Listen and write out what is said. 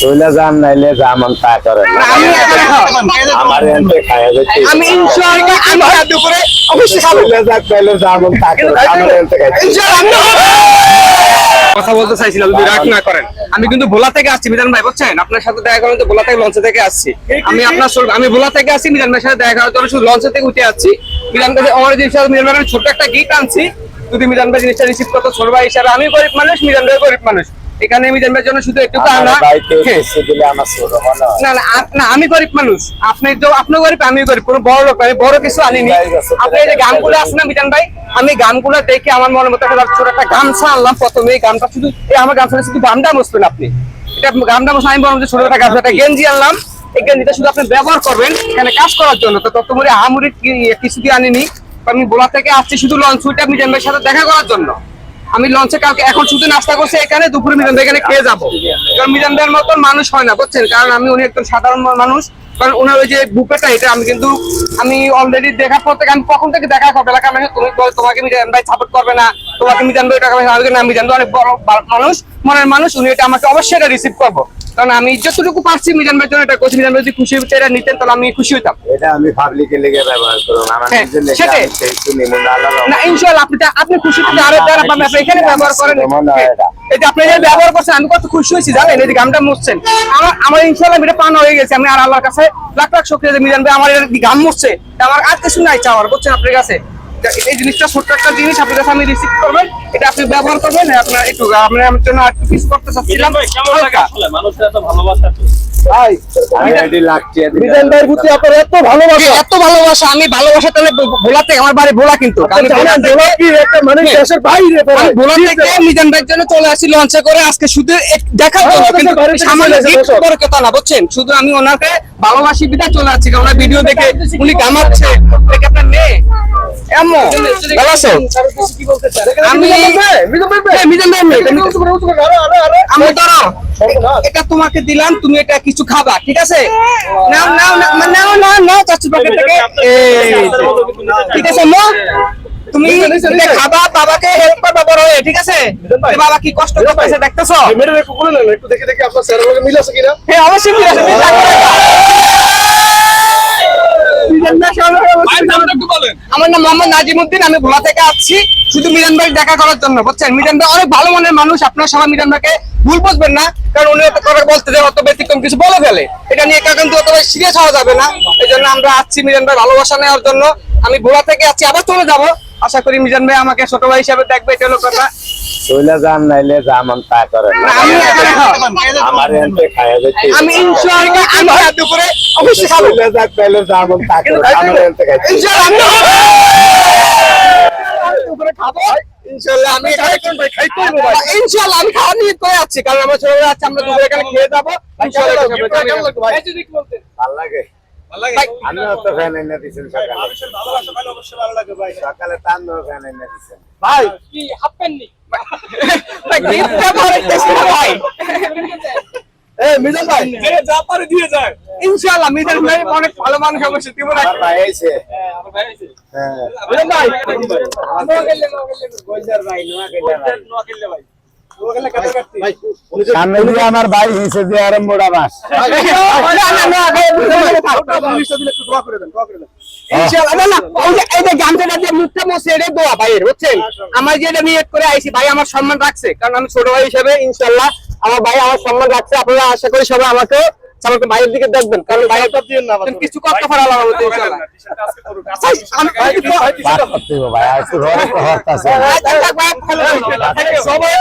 চলে যান নাইলে যেমন তা করেন আমি এখানে খাব। আমার এনতে খাইয়া যাচ্ছে আমি ইনশাআল্লাহ আমি দুপুরে অবশ্যই খাব। চলে যাক নাইলে যেমন তা করেন আমার এনতে খাইছে ইনশাআল্লাহ কথা বলতে চাইছিলাম যদি রাগ না করেন। আমি কিন্তু ভোলা থেকে আসছি মিজান ভাই বুঝছেন? আপনার সাথে দেখা করার জন্য ভোলা থেকে লঞ্চ থেকে আসছি। আমি আপনার সঙ্গে- আমি ভোলা থেকে আসছি মিজান ভাইয়ের সাথে দেখা করার জন্য শুধু লঞ্চ থেকে উঠে আসছি। মিজান ভাই আমার জিনিস মিজান ভাই ছোট একটা গিট আনছি। যদি মিজান ভাই জিনিসটা রিসিভ করতো ছোট ভাই হিসাবে আমি গরিব মানুষ মিজান ভাই গরিব মানুষ। এখানে মিজান ভাইয়ের জন্য শুধু একটু আনা হ্যাঁ। মনে না না না আমি গরিব মানুষ। আপনি তো আপনি গরিব আমি গরিব। কোনো বড় লোক আমি বড় কিছু আনিনি। আপনি যে গানগুলো আছে না মিজান ভাই আমি গানগুলো দেখে আমার মনের মতো একটা ছোট একটা গামছা আনলাম প্রথমে। এই গামটা শুধু এই আমার গামছা শুধু গামটা মুছবেন আপনি। এটা গামটা মুছে আমি বললাম যে ছোট একটা গামছা একটা গেঞ্জি আনলাম। এই গেঞ্জিটা শুধু আপনি ব্যবহার করবেন এখানে কাজ করার জন্য। তো তত্ত্বমরি আহামুরি কি- কিছু দিয়ে আনিনি। আমি বোলা থেকে আসছি শুধু লঞ্চ মিজান ভাইয়ের সাথে দেখা করার জন্য। আমি লঞ্চে কাউকে এখন শুধু নাস্তা করছি এখানে, দুপুরে মিজান দা এখানে খেয়ে যাব। কারণ মিজান দার মতন মানুষ হয় না, বুঝছেন? কারণ আমি উনি একজন সাধারণ মানুষ। কারণ ওনার ওই যে বুকেটা, এটা আমি কিন্তু আমি অলরেডি দেখার পর থেকে আমি কখন থেকে দেখা করবে এলাকা মানে তুমি তোমাকে মিজান ভাই সাপোর্ট করবে না, তোমাকে মিজান ভাই টাকা না। মিজান অনেক বড় মানুষ, মনের মানুষ। উনি এটা আমাকে অবশ্যই এটা রিসিভ করব। কারণ আমি যতটুকু পারছি মিজান ভাইয়ের জন্য এটা করছি। মিজান ভাই যদি খুশি হইতে এটা নিতেন তাহলে আমি খুশি হইতাম। এটা আমি পাবলিকে লেগে ব্যবহার করুন আমার হ্যাঁ, নিজের লেগে। আমি সেই শুনি না ইনশাআল্লাহ আপনি আপনি খুশি থেকে আরও পাবেন আপনি এখানে ব্যবহার করেন। এটা। এই যে আপনি এখানে ব্যবহার করছেন আমি কত খুশি হয়েছি জানেন? এই যে গামটা মুছছেন। আমার আমার ইনশাআল্লাহ এটা পান হয়ে গেছে আমি আর আল্লাহর কাছে লাখ লাখ শুকরিয়া যে মিজান ভাই আমার এটা গাম মুছছে। আমার আর কিছু নাই চাওয়ার বুঝছেন আপনার কাছে? এই জিনিসটা ছোট্ট একটা জিনিস আপনার কাছে আমি রিসিভ করবেন। এটা আপনি ব্যবহার করবেন আপনার একটু আপনার আমার জন্য আর পিস করতে চাচ্ছিলাম। ভাই এত ভালোবাসা এত ভালোবাসা। আমি ভালোবাসা তাহলে ভোলাতে আমার বাড়ি ভোলা কিন্তু। আপনি মানে দেশের বাইরে ভোলা থেকে মিজান ভাইয়ের জন্য চলে আসি লঞ্চে করে। আজকে শুধু gift এসেছে, করে কথা না বুঝছেন? শুধু আমি ওনাকে ভালোবাসি বিদা চলে আসছি কারণ ভিডিও দেখে উনি গামাচ্ছে দেখে আপনার মেয়ে। ভালো আছো? আমি। আমি ধরো এটা তোমাকে দিলাম তুমি এটা কিছু খাবা ঠিক আছে? নাও নাও নাও, নাও নাও নাও চাচু পকেট থেকে। ঠিক আছে তুমি। খাবা বাবাকে হেল্প করবা বড় হয়ে ঠিক আছে? বাবা কি কষ্ট করতেছে দেখতেছো? একটু দেখে দেখে আপনার স্যারের মিল আছে কিনা? হ্যাঁ অবশ্যই মিল আছে, চিন্তা করো না। মিজান ভাই সবাই অবশ্যই আমার নাম মোহাম্মদ নাজিমুদ্দিন আমি ভোলা থেকে আসছি। শুধু মিজান ভাই দেখা করার জন্য বুঝছেন? মিজান ভাই অনেক ভালো মনের মানুষ আপনারা সবাই মিজান ভাইকে ভুল বুঝবেন না কারণ উনি অত কথা বলতে যে অত ব্যতিক্রম কিছু বলে ফেলে। এটা নিয়ে কিন্তু অত সিরিয়াস হওয়া যাবে না। এই জন্য আমরা আসছি মিজান ভাই ভালোবাসা নেওয়ার জন্য। আমি ভোলা থেকে আসছি আবার চলে যাব। আশা করি মিজান ভাই আমাকে ছোট ভাই হিসাবে দেখবে এটা হলো কথা। চলে যান নাইলে তা করেন। আমি এখানে খাব। আমার এনতে খাইয়া যাচ্ছে। আমি ইনশাআল্লাহ আমি রাত দুপুরে অবশ্যই খাব। চলে যাক নাইলে যেমন তা করেন। আমার এনতে খাইছে ইনশাআল্লাহ আমি দুপুরে খাব। ইনশাআল্লাহ আমি এখানে ইনশাআল্লাহ আমি খাওয়া নিয়ে করে যাচ্ছি কারণ আমার ছোট আছে আমরা দুপুরে এখানে খেয়ে যাব। ইনশাআল্লাহ ভাই? ভালো লাগে। আমি অত ফ্যান এনে দিছেন সকালে। সকালে তান ফ্যান এনে দিছেন। ভাই, ভাই গিফটটা পরে ভাই? এই মিজান ভাই, ইনশাআল্লাহ মিজান ভাই অনেক ভালো মানুষ অবশ্যই দিব আমার ভাই আইছে। হ্যাঁ মিজান ভাই, ভাই, উনি যে- সামনে দিয়ে আমার ভাই হিসেবে দিয়ে আমার যেটা নিয়ত করে আইছি, ভাই আমার সম্মান রাখছে, কারণ আমি ছোট ভাই হিসেবে, ইনশাল্লাহ, আমার ভাই আমার সম্মান রাখছে। আপনারা আশা করি সবাই আমাকে আমাকে ভাইয়ের দিকে দেখবেন কারণ না কিছু করতে ইনশাআল্লাহ আমি ভাই, একটু- করতে ভাই তো হরতাছে। সবাই